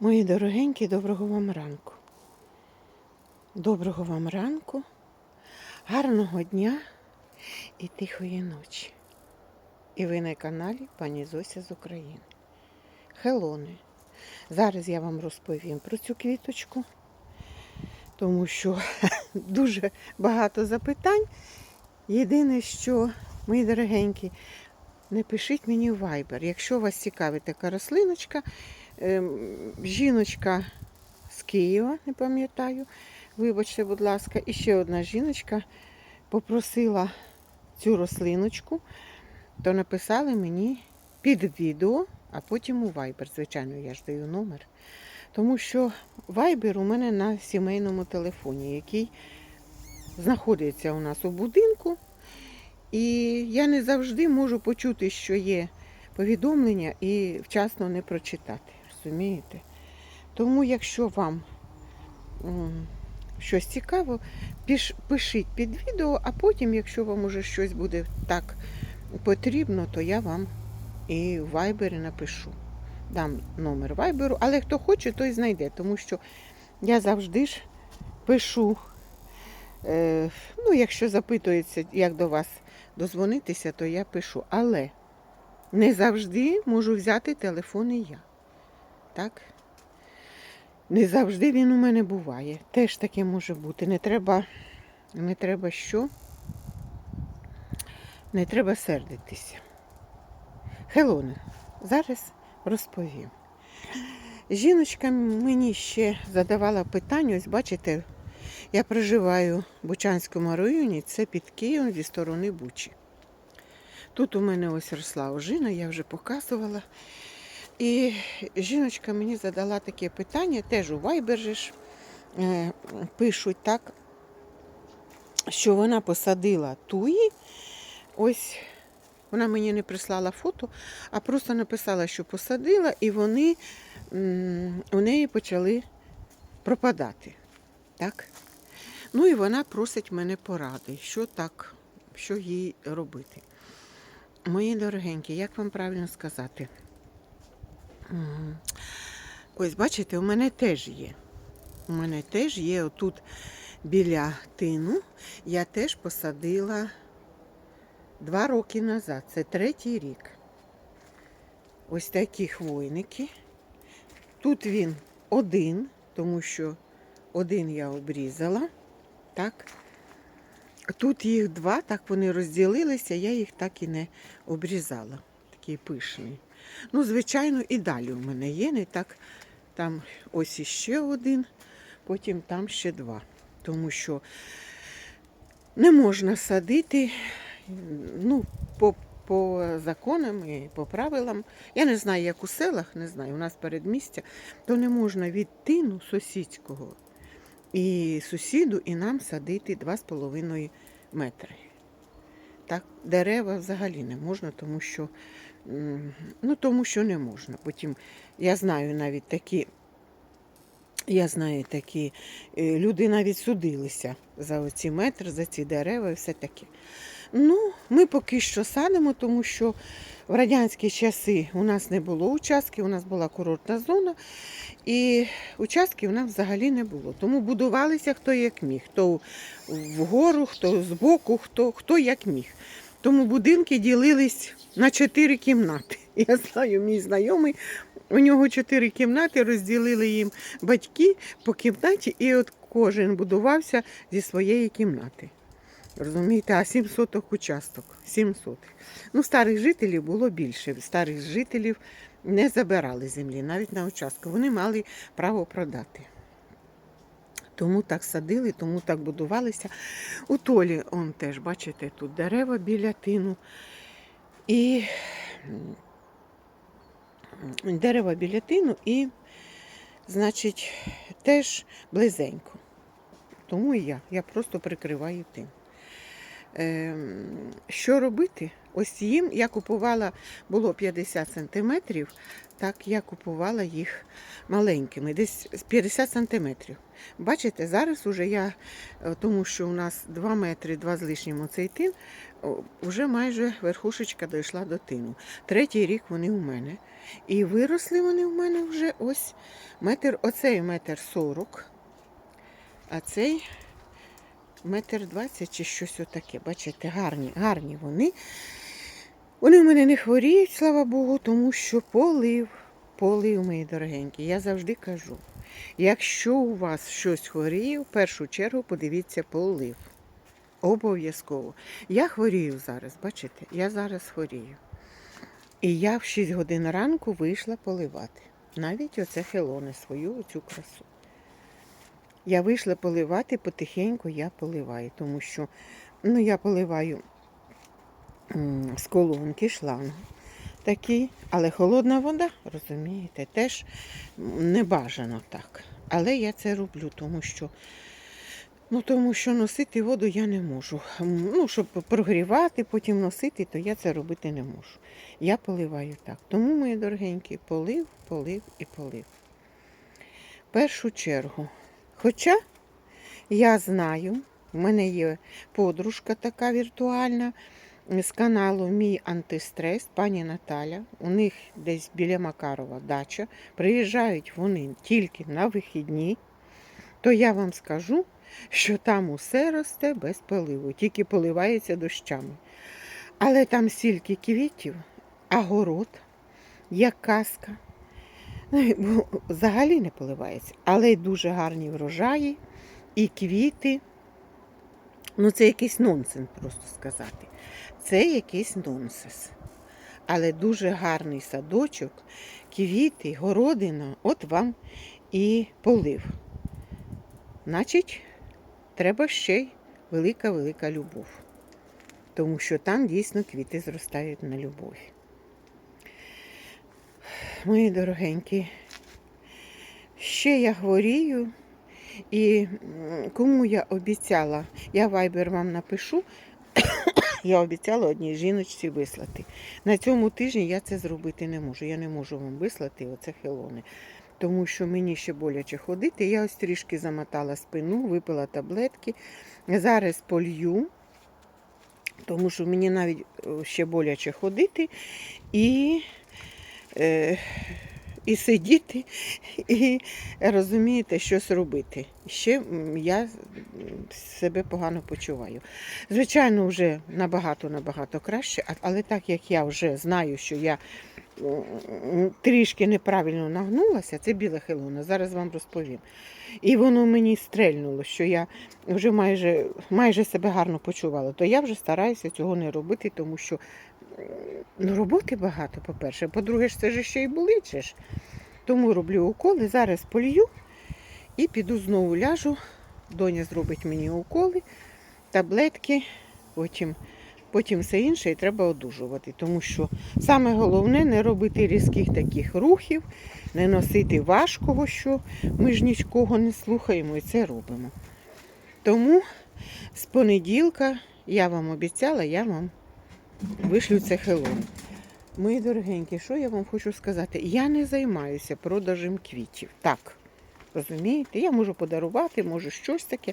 Мої дорогенькі, доброго вам ранку. Доброго вам ранку, гарного дня і тихої ночі. І ви на каналі пані Зося з України. Хелони. Зараз я вам розповім про цю квіточку, тому що дуже багато запитань. Єдине, що, мої дорогенькі, не пишіть мені в Viber. Якщо вас цікавить така рослиночка, жіночка з Києва, не пам'ятаю, вибачте, будь ласка, і ще одна жіночка попросила цю рослиночку, то написали мені під відео, а потім у Viber. Звичайно, я ж даю номер. Тому що Viber у мене на сімейному телефоні, який знаходиться у нас у будинку. І я не завжди можу почути, що є повідомлення і вчасно не прочитати. Розумієте? Тому, якщо вам щось цікаво, пишіть під відео, а потім, якщо вам уже щось буде так потрібно, то я вам і в Viber напишу. Дам номер Viber, але хто хоче, той знайде, тому що я завжди ж пишу. Е, ну, якщо запитується, як до вас дозвонитися, то я пишу. Але не завжди можу взяти телефон і я. Так? Не завжди він у мене буває. Теж таке може бути. Не треба, не треба що? Не треба сердитися. Хелоне, зараз розповім. Жіночка мені ще задавала питання, ось бачите, я проживаю в Бучанському районі, це під Києвом зі сторони Бучі. Тут у мене ось росла ожина, я вже показувала. І жіночка мені задала таке питання, теж у ж, е, пишуть так, що вона посадила туї. Ось вона мені не прислала фото, а просто написала, що посадила, і вони у неї почали пропадати. Так? Ну і вона просить мене поради, що так, що їй робити. Мої дорогенькі, як вам правильно сказати? М, Ось, бачите, у мене теж є. У мене теж є отут біля тину. Я теж посадила два роки назад. Це третій рік. Ось такі хвойники. Тут він один, тому що один я обрізала. Так. Тут їх два, так вони розділилися, я їх так і не обрізала. Такий пишний. Ну, звичайно, і далі у мене є. Не так. Там ось іще один, потім там ще два. Тому що не можна садити, ну, по, по законам і по правилам. Я не знаю, як у селах, не знаю, у нас передмістя, то не можна від тину сусідського і сусіду, і нам садити 2,5 метри. Так, дерева взагалі не можна, тому що, ну, тому що не можна. Потім я знаю навіть такі, я знаю такі, е, люди навіть судилися за оці метри, за ці дерева і все таке. Ну, ми поки що садимо, тому що в радянські часи у нас не було участків, у нас була курортна зона, і участків у нас взагалі не було. Тому будувалися хто як міг, хто вгору, хто збоку, хто, хто як міг. Тому будинки ділились на чотири кімнати. Я знаю, мій знайомий, у нього чотири кімнати, розділили їм батьки по кімнаті, і от кожен будувався зі своєї кімнати. Розумієте, а 7 соток участок. 7 сотих. Ну, старих жителів було більше. Старих жителів не забирали землі, навіть на участку. Вони мали право продати. Тому так садили, тому так будувалися. У Толі, он теж, бачите, тут дерева біля тину. І дерева біля тину і, значить, теж близенько. Тому і я. Я просто прикриваю тин. Ем, Що робити? Ось їм я купувала, було 50 сантиметрів, так я купувала їх маленькими, десь 50 сантиметрів. Бачите, зараз уже я, е, тому що у нас 2 метри, 2 з лишнім оцей тин, вже майже верхушечка дійшла до тину. Третій рік вони у мене. І виросли вони у мене вже ось метр, оцей метр сорок, а цей метр двадцять чи щось отаке. Бачите, гарні, гарні вони. Вони в мене не хворіють, слава Богу, тому що полив, полив, мої дорогенькі. Я завжди кажу, якщо у вас щось хворіє, в першу чергу подивіться полив. Обов'язково. Я хворію зараз, бачите, я зараз хворію. І я в 6 годин ранку вийшла поливати. Навіть оце хелони свою оцю красу. Я вийшла поливати, потихеньку я поливаю, тому що ну, я поливаю з колонки шланг такий, але холодна вода, розумієте, теж не бажано так. Але я це роблю, тому що, ну, тому що носити воду я не можу. Ну, щоб прогрівати, потім носити, то я це робити не можу. Я поливаю так. Тому, мої дорогенькі, полив, полив і полив. В першу чергу. Хоча я знаю, в мене є подружка така віртуальна з каналу Мій антистрес, пані Наталя. У них десь біля Макарова дача. Приїжджають вони тільки на вихідні, то я вам скажу, що там усе росте без поливу, тільки поливається дощами. Але там стільки квітів, а город, як казка. Ну, Взагалі не поливається, але й дуже гарні врожаї і квіти. Ну, це якийсь нонсенс просто сказати. Це якийсь нонсенс. Але дуже гарний садочок, квіти, городина, от вам і полив. Значить, треба ще й велика-велика любов. Тому що там дійсно квіти зростають на любові. Мої дорогенькі, ще я хворію, і кому я обіцяла, я вайбер вам напишу, я обіцяла одній жіночці вислати. На цьому тижні я це зробити не можу. Я не можу вам вислати оце хелони. Тому що мені ще боляче ходити. Я ось трішки замотала спину, випила таблетки. Зараз полью, тому що мені навіть е, ще боляче ходити. І і сидіти, і розумієте, щось робити. Ще я себе погано почуваю. Звичайно, вже набагато-набагато краще, але так як я вже знаю, що я трішки неправильно нагнулася, це біла хелона, зараз вам розповім. І воно мені стрельнуло, що я вже майже, майже себе гарно почувала, то я вже стараюся цього не робити, тому що ну, роботи багато, по-перше. По-друге, ж це ж ще й болить. Тому роблю уколи, зараз полью і піду знову ляжу. Доня зробить мені уколи, таблетки, потім, потім все інше і треба одужувати. Тому що саме головне не робити різких таких рухів, не носити важкого, що ми ж нічого не слухаємо і це робимо. Тому з понеділка я вам обіцяла, я вам вишлю це хелон. Мої дорогенькі, що я вам хочу сказати? Я не займаюся продажем квітів. Так, розумієте? Я можу подарувати, можу щось таке.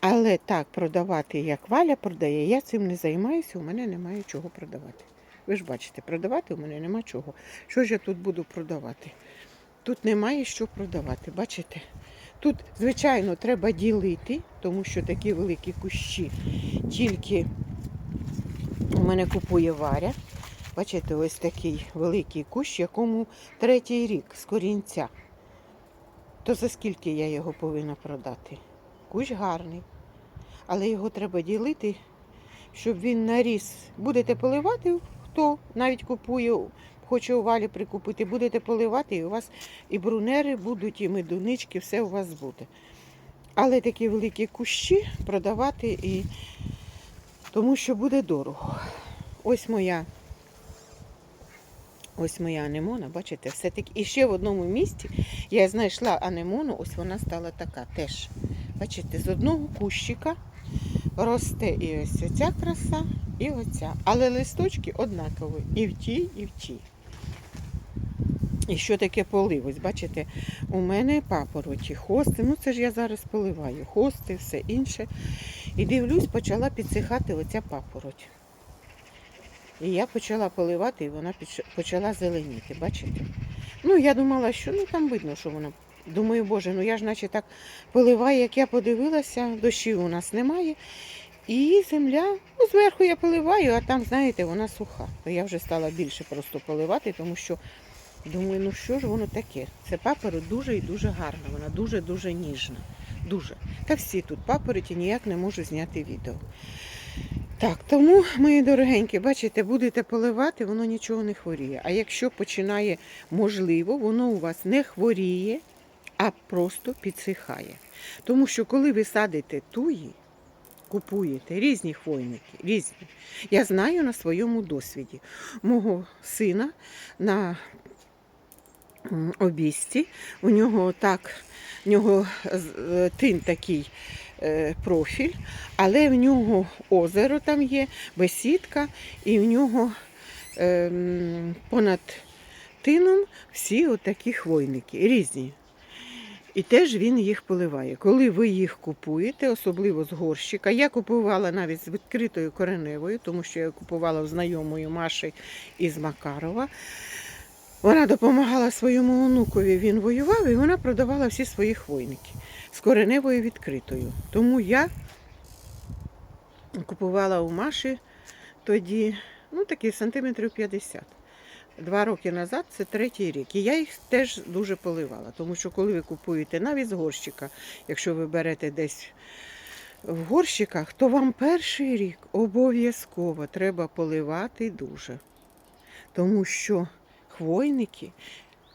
Але так продавати, як Валя продає, я цим не займаюся, у мене немає чого продавати. Ви ж бачите, продавати у мене нема чого. Що ж я тут буду продавати? Тут немає що продавати, бачите? Тут, звичайно, треба ділити, тому що такі великі кущі тільки у мене купує Варя. Бачите, ось такий великий кущ, якому третій рік з корінця. То за скільки я його повинна продати? Кущ гарний. Але його треба ділити, щоб він наріс. Будете поливати, хто навіть купує, хоче у валі прикупити, будете поливати, і у вас і брунери будуть, і медунички, все у вас буде. Але такі великі кущі продавати і тому що буде дорого. Ось моя. Ось моя анемона, бачите, все-таки. І ще в одному місці я знайшла анемону, ось вона стала така теж. Бачите, з одного кущика росте і ось оця краса, і оця. Але листочки однакові і в тій, і в тій. І що таке полив? Ось бачите, у мене папороті, хости. Ну це ж я зараз поливаю. Хости, все інше. І дивлюсь, почала підсихати оця папороть. І я почала поливати, і вона почала зеленіти. Бачите? Ну, я думала, що ну там видно, що вона. Думаю, боже, ну я ж наче так поливаю, як я подивилася, дощів у нас немає. І земля, ну зверху я поливаю, а там, знаєте, вона суха. То я вже стала більше просто поливати, тому що думаю, ну що ж воно таке? Це папороть дуже і дуже гарна, вона дуже-дуже ніжна. Дуже. Та всі тут папороті ніяк не можу зняти відео. Так, тому, мої дорогенькі, бачите, будете поливати, воно нічого не хворіє. А якщо починає, можливо, воно у вас не хворіє, а просто підсихає. Тому що коли ви садите туї, купуєте різні хвойники, різні. Я знаю на своєму досвіді. Мого сина на обісті, у нього так, в нього е, тин такий е, профіль, але в нього озеро там є, бесідка, і в нього ем, понад тином всі отакі хвойники, різні. І теж він їх поливає. Коли ви їх купуєте, особливо з горщика, я купувала навіть з відкритою кореневою, тому що я купувала в знайомої Маші із Макарова. Вона допомагала своєму онукові, він воював, і вона продавала всі свої хвойники з кореневою відкритою. Тому я купувала у Маші тоді, ну такі сантиметрів 50. Два роки назад це третій рік. І я їх теж дуже поливала. Тому що коли ви купуєте навіть з горщика, якщо ви берете десь в горщиках, то вам перший рік обов'язково треба поливати дуже. Тому що хвойники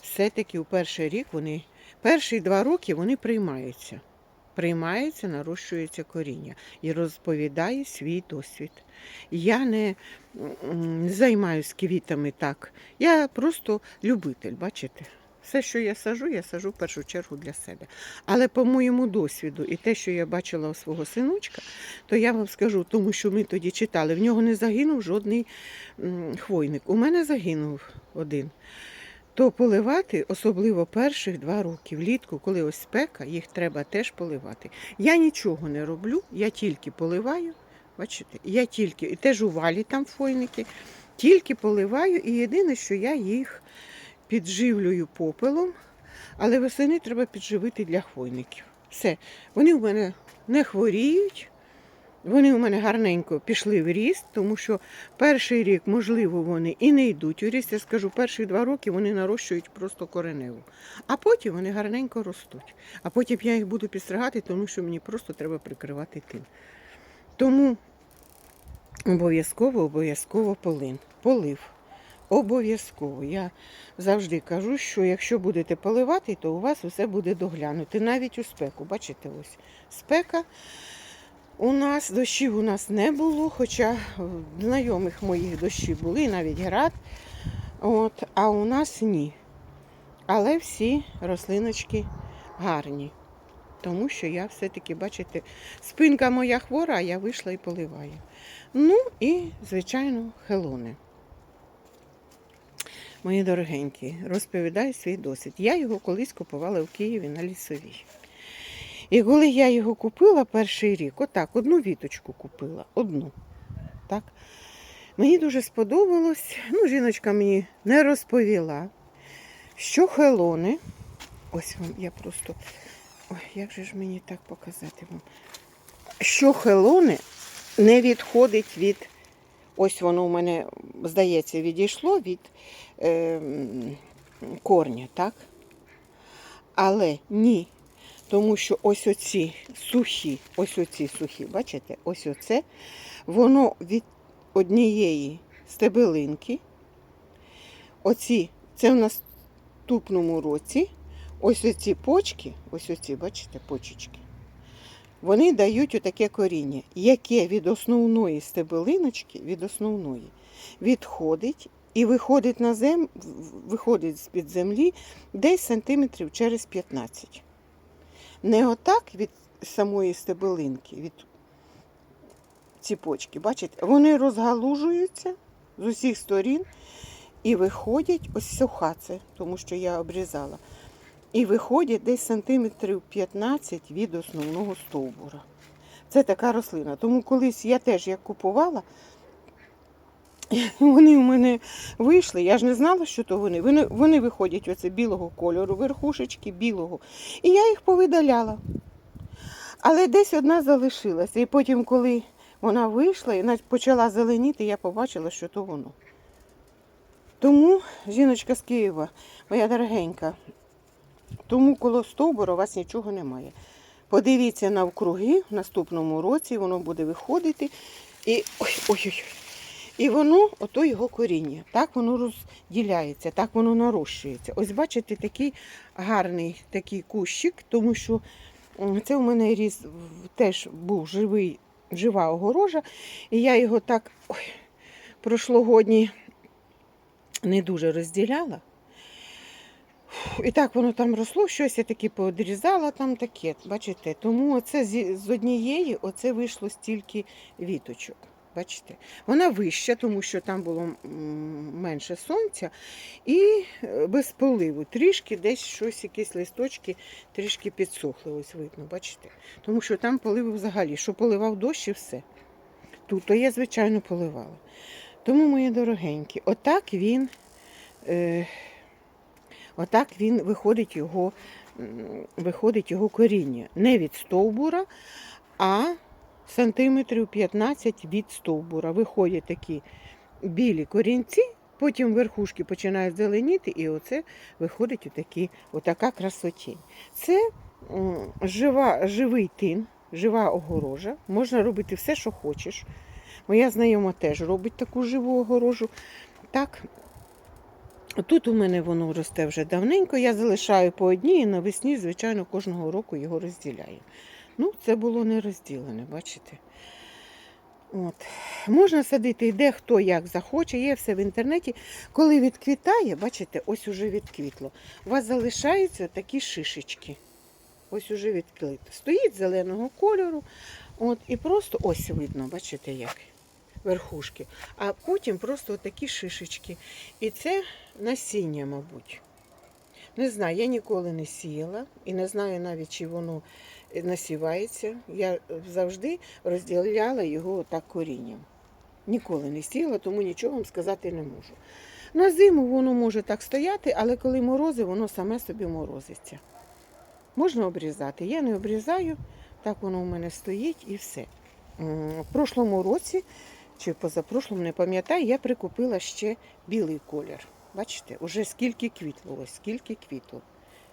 все-таки у перший рік вони, перші два роки вони приймаються. Приймається, нарощується коріння і розповідає свій досвід. Я не займаюся квітами так. Я просто любитель, бачите? Все, що я сажу, я сажу в першу чергу для себе. Але по моєму досвіду і те, що я бачила у свого синочка, то я вам скажу, тому що ми тоді читали, в нього не загинув жодний хвойник. У мене загинув один. То поливати, особливо перших два роки влітку, коли ось спека, їх треба теж поливати. Я нічого не роблю, я тільки поливаю. Бачите, я тільки, і теж у валі там фойники, тільки поливаю, і єдине, що я їх підживлюю попелом, але восени треба підживити для хвойників. Все, вони в мене не хворіють, вони у мене гарненько пішли в ріст, тому що перший рік, можливо, вони і не йдуть у ріст. Я скажу, перші два роки вони нарощують просто кореневу. А потім вони гарненько ростуть. А потім я їх буду підстригати, тому що мені просто треба прикривати тин. Тому обов'язково, обов'язково полин. Полив. Обов'язково. Я завжди кажу, що якщо будете поливати, то у вас усе буде доглянути. Навіть у спеку. Бачите, ось спека. У нас дощів у нас не було, хоча знайомих моїх дощі були, навіть град. От, а у нас ні. Але всі рослиночки гарні. Тому що я все-таки, бачите, спинка моя хвора, а я вийшла і поливаю. Ну і, звичайно, хелони. Мої дорогенькі, розповідаю свій досвід. Я його колись купувала в Києві на лісовій. І коли я його купила перший рік, отак, одну віточку купила, одну. Так. Мені дуже сподобалось, ну, жіночка мені не розповіла, що хелони, ось вам я просто, ой, як же ж мені так показати вам, що хелони не відходить від, ось воно у мене, здається, відійшло від е, корня, так? Але ні, тому що ось оці сухі, ось оці сухі, бачите, ось оце, воно від однієї стебелинки. Оці, це в наступному році, ось оці почки, ось оці, бачите, почечки, вони дають отаке коріння, яке від основної стебелиночки, від основної, відходить і виходить на зем, виходить з-під землі десь сантиметрів через 15. Не отак від самої стебелинки, від ціпочки, бачите, вони розгалужуються з усіх сторін і виходять ось суха це, тому що я обрізала. І виходять десь сантиметрів 15 від основного стовбура. Це така рослина. Тому колись я теж як купувала, вони в мене вийшли. Я ж не знала, що то вони. Вони, вони виходять оце білого кольору, верхушечки білого. І я їх повидаляла. Але десь одна залишилася. І потім, коли вона вийшла і почала зеленіти, я побачила, що то воно. Тому, жіночка з Києва, моя дорогенька, тому коло стовбура у вас нічого немає. Подивіться навкруги, в наступному році воно буде виходити. І ой, ой, ой. І воно, ото його коріння. Так воно розділяється, так воно нарощується. Ось бачите, такий гарний такий кущик, тому що це у мене ріс теж був живий, жива огорожа. І я його так ой, прошлогодні не дуже розділяла. І так воно там росло, щось я таки поодрізала там таке. Бачите, тому оце з однієї оце вийшло стільки віточок. Бачите, вона вища, тому що там було менше сонця, і е, без поливу. Трішки десь щось, якісь листочки трішки підсохли. Ось видно, бачите? Тому що там поливу взагалі, що поливав дощ і все. Тут то я, звичайно, поливала. Тому, мої дорогенькі, отак він. Е, Отак він виходить його, виходить його коріння. Не від стовбура, а сантиметрів 15 від стовбура. Виходять такі білі корінці, потім верхушки починають зеленіти, і оце виходить отакі, отака красотінь. Це жива, живий тин, жива огорожа. Можна робити все, що хочеш. Моя знайома теж робить таку живу огорожу. Так, Тут у мене воно росте вже давненько, я залишаю по одній і навесні, звичайно, кожного року його розділяю. Ну, це було не розділене, бачите? От. Можна садити де хто як захоче, є все в інтернеті. Коли відквітає, бачите, ось уже відквітло. У вас залишаються такі шишечки. Ось уже відквітло. Стоїть зеленого кольору. От, і просто ось видно, бачите, як верхушки. А потім просто такі шишечки. І це насіння, мабуть. Не знаю, я ніколи не сіяла і не знаю навіть, чи воно насівається. Я завжди розділяла його так корінням. Ніколи не сіяла, тому нічого вам сказати не можу. На зиму воно може так стояти, але коли морози, воно саме собі морозиться. Можна обрізати. Я не обрізаю, так воно у мене стоїть і все. В прошлому році чи позапрошлому, не пам'ятаю, я прикупила ще білий колір. Бачите, уже скільки квітло, ось скільки квітло.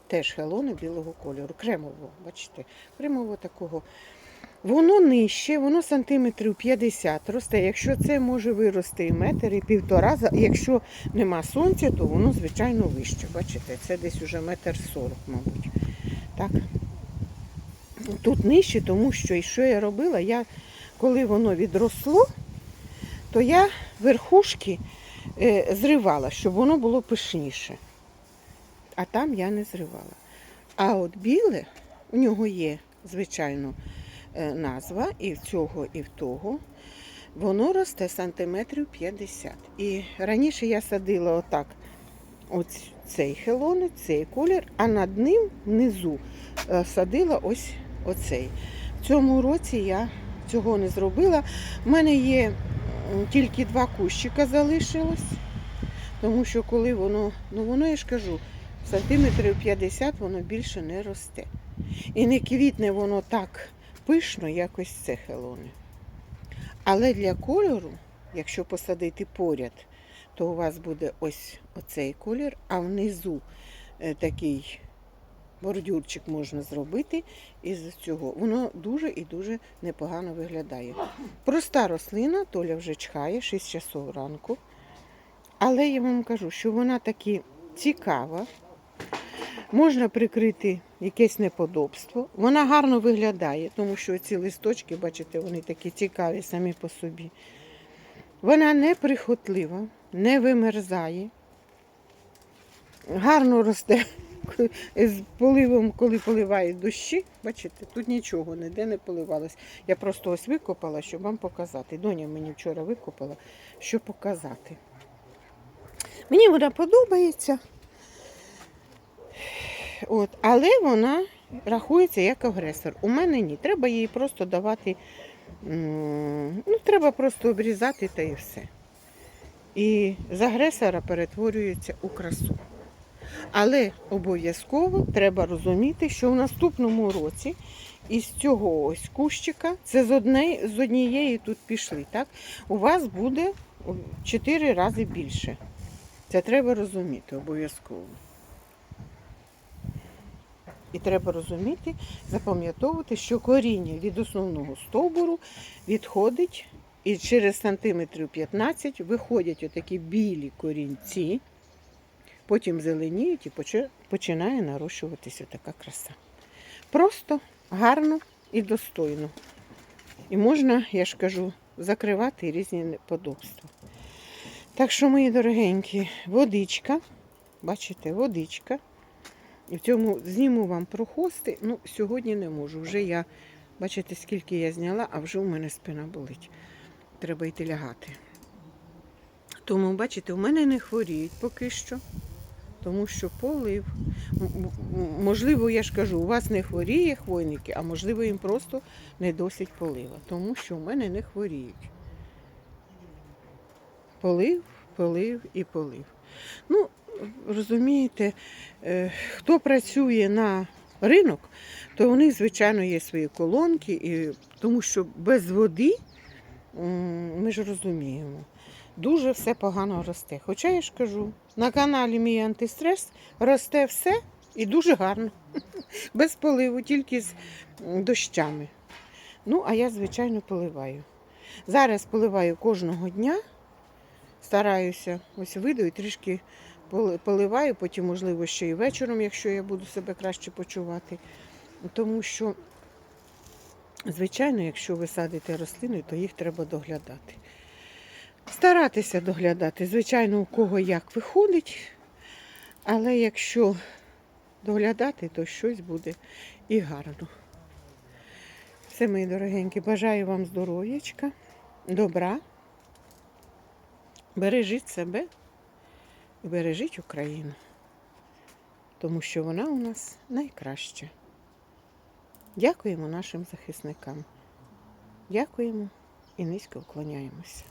Теж хелони білого кольору, кремового, бачите, кремового такого. Воно нижче, воно сантиметрів 50 росте. Якщо це може вирости і метр, і півтора. Якщо нема сонця, то воно, звичайно, вище. Бачите, це десь уже метр сорок, мабуть. Так. Тут нижче, тому що і що я робила, я, коли воно відросло, то я верхушки е, зривала, щоб воно було пишніше. А там я не зривала. А от біле, у нього є, звичайно, е, назва і в цього, і в того. Воно росте сантиметрів 50. І раніше я садила отак ось цей хелонець, цей колір, а над ним внизу е, садила ось оцей. В цьому році я цього не зробила. У мене є тільки два кущика залишилось, тому що коли воно, ну воно я ж кажу, сантиметрів 50 воно більше не росте. І не квітне воно так пишно, як ось це хелоне. Але для кольору, якщо посадити поряд, то у вас буде ось оцей колір, а внизу е, такий бордюрчик можна зробити із цього. Воно дуже і дуже непогано виглядає. Проста рослина, Толя вже чхає 6 часов ранку. Але я вам кажу, що вона таки цікава. Можна прикрити якесь неподобство. Вона гарно виглядає, тому що ці листочки, бачите, вони такі цікаві самі по собі. Вона не прихотлива, не вимерзає, гарно росте з поливом, коли поливають дощі, бачите, тут нічого ніде не поливалось. Я просто ось викопала, щоб вам показати. Доня мені вчора викопала, щоб показати. Мені вона подобається. От, але вона рахується як агресор. У мене ні. Треба їй просто давати. Ну, треба просто обрізати та і все. І з агресора перетворюється у красу. Але обов'язково треба розуміти, що в наступному році із цього ось кущика, це з, одне, з однієї тут пішли, так? У вас буде 4 рази більше. Це треба розуміти обов'язково. І треба розуміти, запам'ятовувати, що коріння від основного стовбуру відходить і через сантиметрів 15 виходять отакі білі корінці, потім зеленіють і починає нарощуватися така краса. Просто гарно і достойно. І можна, я ж кажу, закривати різні неподобства. Так що, мої дорогенькі, водичка, бачите, водичка. І в цьому зніму вам про хости. Ну, сьогодні не можу. Вже я, бачите, скільки я зняла, а вже у мене спина болить. Треба йти лягати. Тому, бачите, у мене не хворіють поки що, тому що полив. Можливо, я ж кажу, у вас не хворіє хвойники, а можливо, їм просто не досить полива, тому що у мене не хворіють. Полив, полив і полив. Ну, розумієте, е, хто працює на ринок, то у них, звичайно, є свої колонки, і, тому що без води, ми ж розуміємо, дуже все погано росте. Хоча я ж кажу, на каналі Мій антистрес росте все і дуже гарно. Без поливу, тільки з дощами. Ну, а я, звичайно, поливаю. Зараз поливаю кожного дня. Стараюся, ось вийду і трішки поливаю, потім, можливо, ще і вечором, якщо я буду себе краще почувати. Тому що, звичайно, якщо ви садите рослини, то їх треба доглядати. Старатися доглядати, звичайно, у кого як виходить, але якщо доглядати, то щось буде і гарно. Все, мої дорогенькі, бажаю вам здоров'ячка, добра. Бережіть себе і бережіть Україну, тому що вона у нас найкраща. Дякуємо нашим захисникам. Дякуємо і низько вклоняємося.